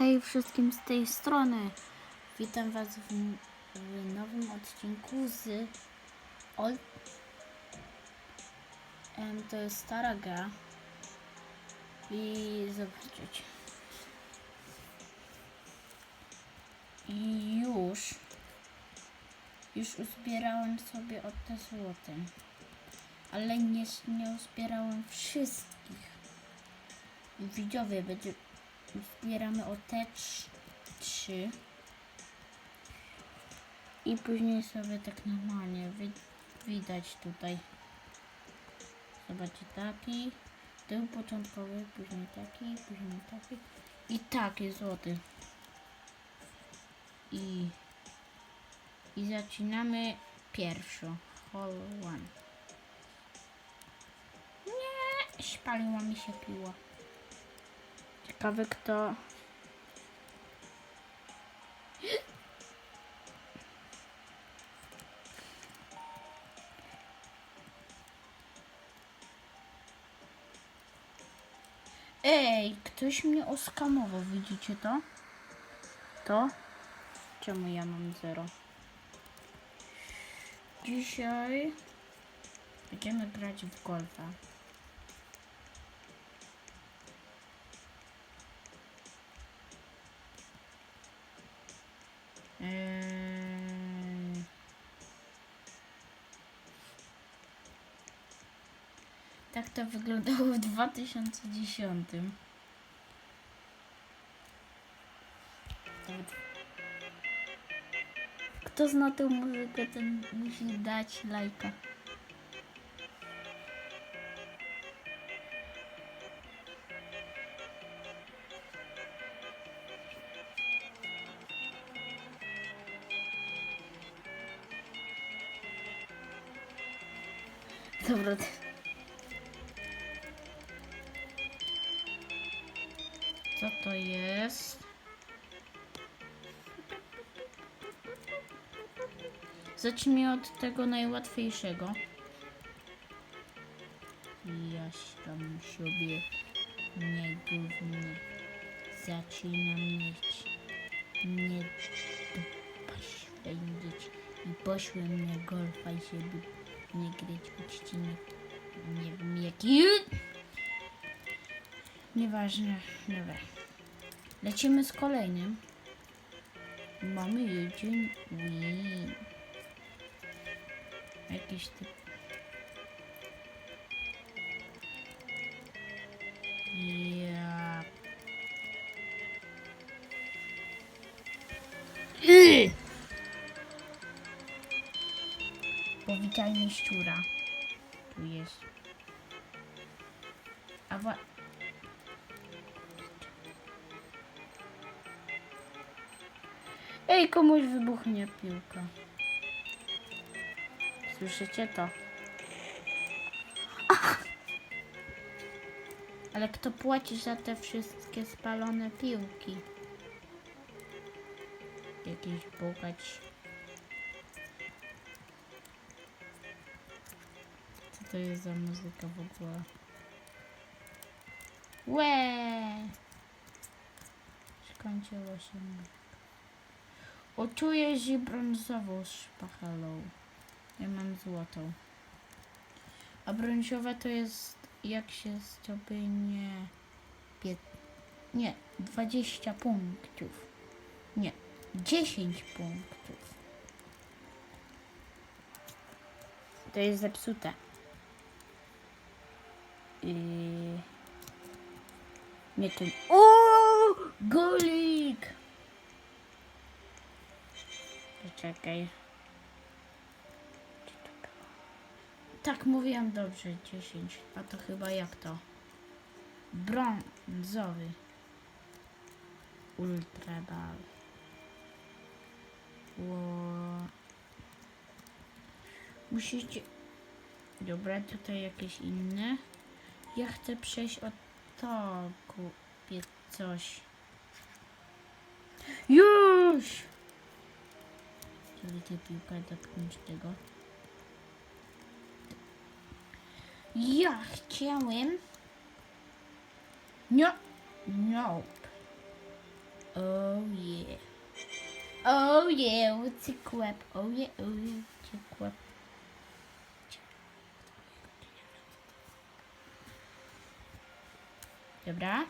Hej wszystkim z tej strony. Witam Was w, w nowym odcinku z Ol... Em, to jest stara gra. I zobaczyć. I już już uzbierałem sobie od te złote. Ale nie, nie uzbierałem wszystkich. Widzowie, będzie, zbieramy o te trz- trzy. I później sobie tak normalnie wi widać tutaj. Zobaczcie, taki. Tył początkowy, później taki, później taki. I taki złoty. I, i zaczynamy pierwszą. Hall one. Nie, spaliła mi się piła. Ciekawe kto. Ej, ktoś mnie oskamował, widzicie to? To? Czemu ja mam zero? Dzisiaj będziemy grać w golfa. Tak to wyglądało w 2010. Nawet- Kto zna tę muzykę, ten musi dać lajka. Dobra. To jest? Zacznijmy od tego najłatwiejszego. Jaś tam sobie nie gównie zaczyna mieć nie dupa świędzić i poszłem na golfa, żeby nie grać odcinek nie wiem jaki nieważne, dobra lecimy z kolejnym mamy jeden win jakiś typ ja Yy! Szczura. Tu jest. A wa... Ej, komuś wybuchnie piłka. Słyszycie to? Ale kto płaci za te wszystkie spalone piłki? Jakiś bogacz. Co to jest za muzyka w ogóle? Łe! Skończyło się. O, tu jest i brązową szpachelą. Ja mam złotą. A brązowa to jest jak się zdobynie... Pię... Nie, 20 punktów. Nie, 10 punktów. To jest zepsute. Yy... Nie ten. O! Golik! Było? Tak, mówiłam dobrze, 10. A to chyba jak to? Brązowy. Ultra ball. Ło. Musicie... Dobra, tutaj jakieś inne. Ja chcę przejść od to, kupię coś. Już! Tę piłkę dotknąć tego. Ja chciałem... Nie. Nope. Oje, uciekł łeb. Oje, oje, uciekł łeb. Dobra.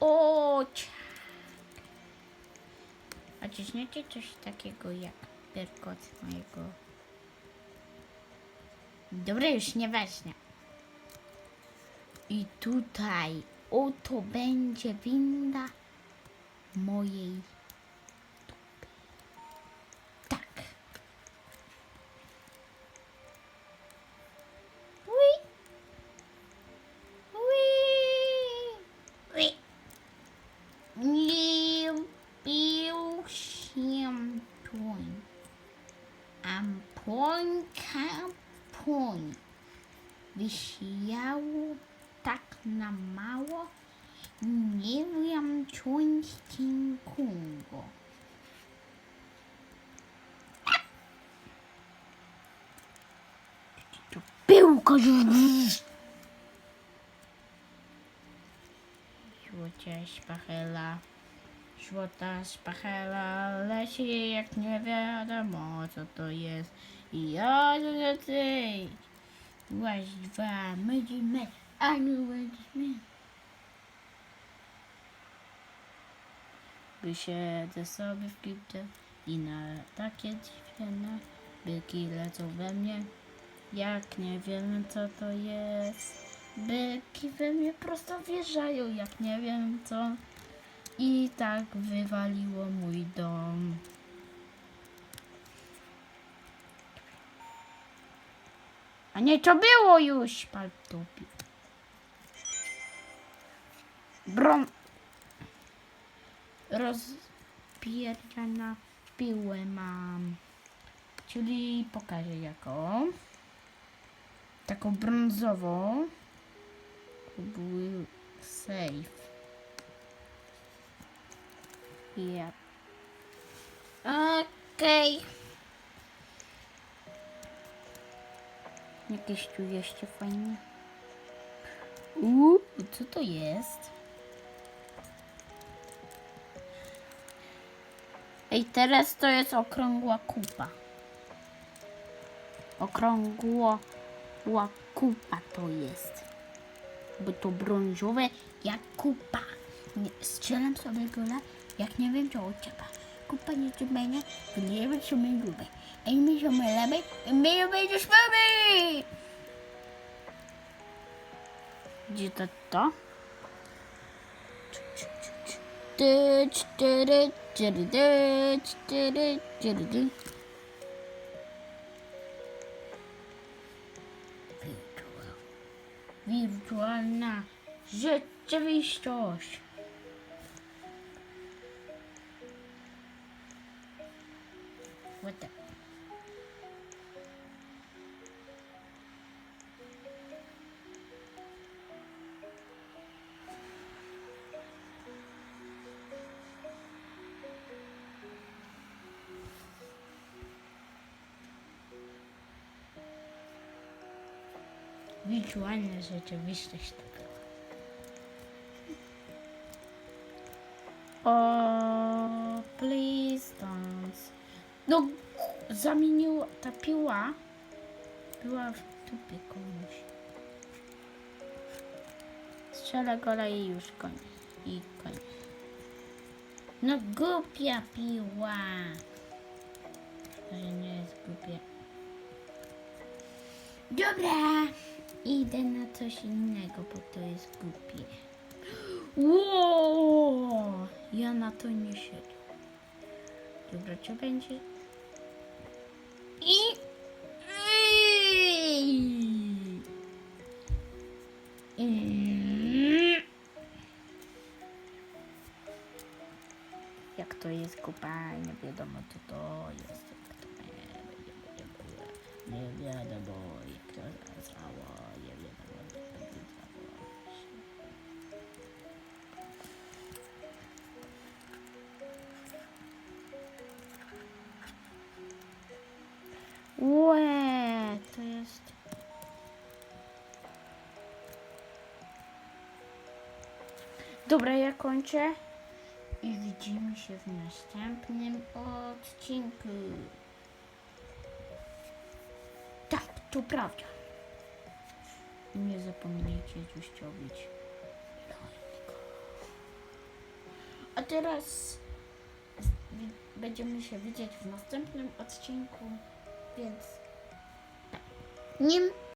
O, ciak. A ciśniecie coś takiego jak perkot mojego? Dobra, już nieważne. I tutaj oto będzie winda mojej A płońka płoń. Wysiało tak na mało. Nie wiem, coś cienkiego. To piłka Złocia szpachela. Złota szpachela leci jak nie wiadomo co to jest. I tej. Łaź dwa, mydzi my, a nie łaźmy. Wysiedzę sobie w kibcie i na takie dziwne byki lecą we mnie. Jak nie wiem co to jest. Byki we mnie prosto wjeżdżają, jak nie wiem co. I tak wywaliło mój dom. A nie, to było już, paltupi. Brom. Rozpierdziana piłę mam. Czyli pokażę jaką. Taką brązową. To był safe. Ja. Okej. Jakieś tu jeszcze fajne. Uuu, co to jest? Ej, teraz to jest okrągła kupa. Okrągła kupa to jest. Bo to brązowe jak kupa. Nie, strzelam sobie gola, jak nie wiem co ucieka. Kupa nie wiem co my lubię. Ej, my się mylamy, my będziesz mamy! Gdzie to to? Wirtualna rzeczywistość. What the? Wirtualna rzeczywistość to zamieniła ta piła. Była w dupie komuś. Strzela gola i już koniec. I koniec. No głupia piła. Że nie jest głupia. Dobra, idę na coś innego, bo to jest głupie. Ło! Ja na to nie siedzę. Dobra, co będzie? Jak to jest kupa, nie wiadomo co to jest. Nie, wiadomo jak to zaczęło, nie wiadomo Dobra, ja kończę. I widzimy się w następnym odcinku. Tak, to prawda. Nie zapomnijcie zuściowić lajka. A teraz będziemy się widzieć w następnym odcinku, więc tak. nim